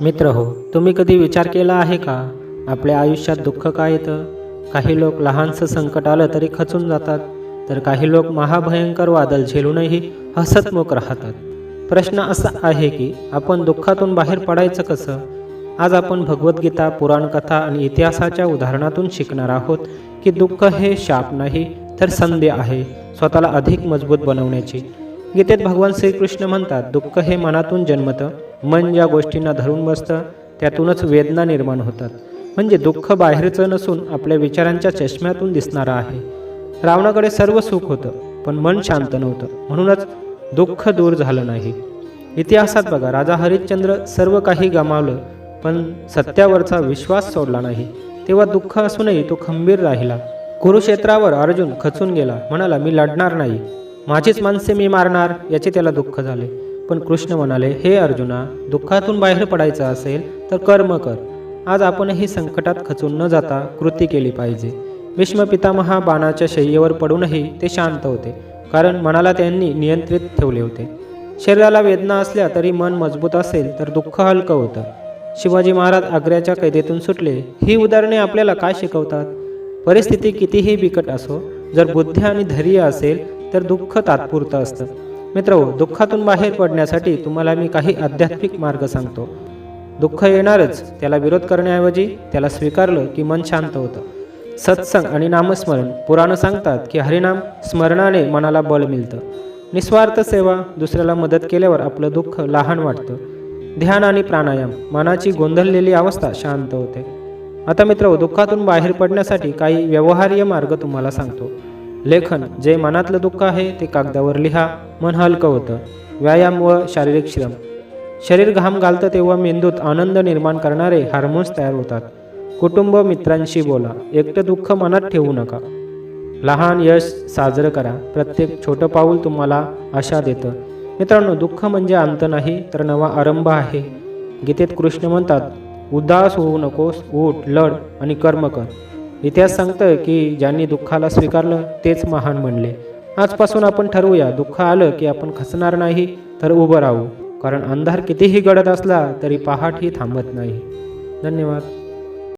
मित्र हो तुम्ही कधी विचार केला आहे का? आपल्या आयुष्यात दुःख का येतं? काही लोक लहानसं संकट आलं तरी खचून जातात तर काही लोक महाभयंकर वादळ झेलूनही हसतमुख राहतात. प्रश्न असा आहे की आपण दुःखातून बाहेर पडायचं कसं? आज आपण भगवद्गीता पुराणकथा आणि इतिहासाच्या उदाहरणातून शिकणार आहोत की दुःख हे शाप नाही तर संधी आहे स्वतःला अधिक मजबूत बनवण्याची. गीतेत भगवान श्रीकृष्ण म्हणतात दुःख हे मनातून जन्मतं मन ज्या गोष्टींना धरून बसतं त्यातूनच वेदना निर्माण होतात. म्हणजे दुःख बाहेरचं नसून आपल्या विचारांच्या चष्म्यातून दिसणारं आहे. रावणाकडे सर्व सुख होतं पण मन शांत नव्हतं. म्हणूनच दुःख दूर झालं नाही. इतिहासात बघा राजा हरिश्चंद्र सर्व काही गमावलं पण सत्यावरचा विश्वास सोडला नाही. तेव्हा दुःख असूनही तो खंबीर राहिला. कुरुक्षेत्रावर अर्जुन खचून गेला म्हणाला मी लढणार नाही. माझीच माणसे मी मारणार याचे त्याला दुःख झाले. पण कृष्ण म्हणाले हे अर्जुना दुःखातून बाहेर पडायचं असेल तर कर्म कर. आज आपणही संकटात खचून न जाता कृती केली पाहिजे. भीष्म पितामहा बाणाच्या शय्येवर पडूनही ते शांत होते कारण मनाला त्यांनी नियंत्रित ठेवले होते. शरीराला वेदना असल्या तरी मन मजबूत असेल तर दुःख हलकं होतं. शिवाजी महाराज आग्र्याच्या कैदेतून सुटले ही उदाहरणे आपल्याला काय शिकवतात? परिस्थिती कितीही बिकट असो जर बुद्धी आणि धैर्य असेल तर दुःख तात्पुरतं असतं. मित्र दुःखातून बाहेर पडण्यासाठी तुम्हाला मी काही आध्यात्मिक मार्ग सांगतो. दुःख येणारच त्याला विरोध करण्याऐवजी त्याला स्वीकारलं की मन शांत होतं. सत्संग आणि नामस्मरण पुराणं सांगतात की हरिनाम स्मरणाने मनाला बळ मिळतं. निस्वार्थ सेवा दुसऱ्याला मदत केल्यावर आपलं दुःख लहान वाटतं. ध्यान आणि प्राणायाम मनाची गोंधळलेली अवस्था शांत होते. आता मित्र दुःखातून बाहेर पडण्यासाठी काही व्यवहार्य मार्ग तुम्हाला सांगतो. लेखन जे मनातलं दुःख आहे ते कागदावर लिहा मन हलकं होतं. व्यायाम व शारीरिक श्रम. शरीर घाम घालतं तेव्हा मेंदूत आनंद निर्माण करणारे हार्मोन्स तयार होतात. कुटुंब मित्रांशी बोला एकटं दुःख मनात ठेवू नका. लहान यश साजरं करा प्रत्येक छोटं पाऊल तुम्हाला आशा देतं. मित्रांनो दुःख म्हणजे अंत नाही तर नवा आरंभ आहे. गीतेत कृष्ण म्हणतात उदास होऊ नकोस उठ लढ आणि कर्म कर. इतिहास सांगतं की ज्यांनी दुःखाला स्वीकारलं तेच महान म्हणले. आजपासून आपण ठरवूया दुःख आलं की आपण खचणार नाही तर उभं राहू. कारण अंधार कितीही गडद असला तरी पहाट ही थांबत नाही. धन्यवाद.